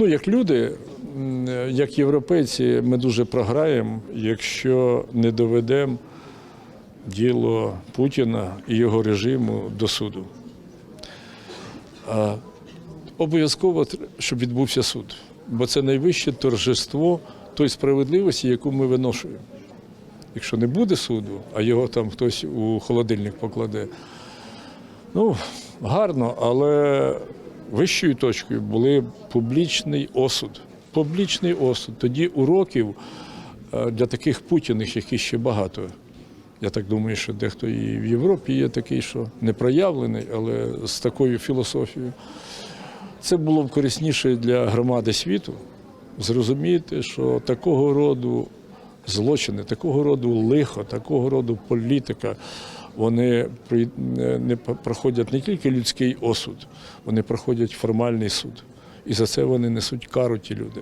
Ну, як люди, як європейці, ми дуже програємо, якщо не доведемо діло Путіна і його режиму до суду. Обов'язково, щоб відбувся суд, бо це найвище торжество тої справедливості, яку ми виношуємо. Якщо не буде суду, а його там хтось у холодильник покладе, ну, гарно, але вищою точкою були публічний осуд. Публічний осуд. Тоді уроків е, для таких путіних, яких ще багато. Я так думаю, що дехто і в Європі є такий, що не проявлений, але з такою філософією. Це було б корисніше для громади світу зрозуміти, що такого роду злочини, такого роду лихо, такого роду політика, вони при- не проходять не тільки людський осуд, вони проходять формальний суд. І за це вони несуть кару ті люди.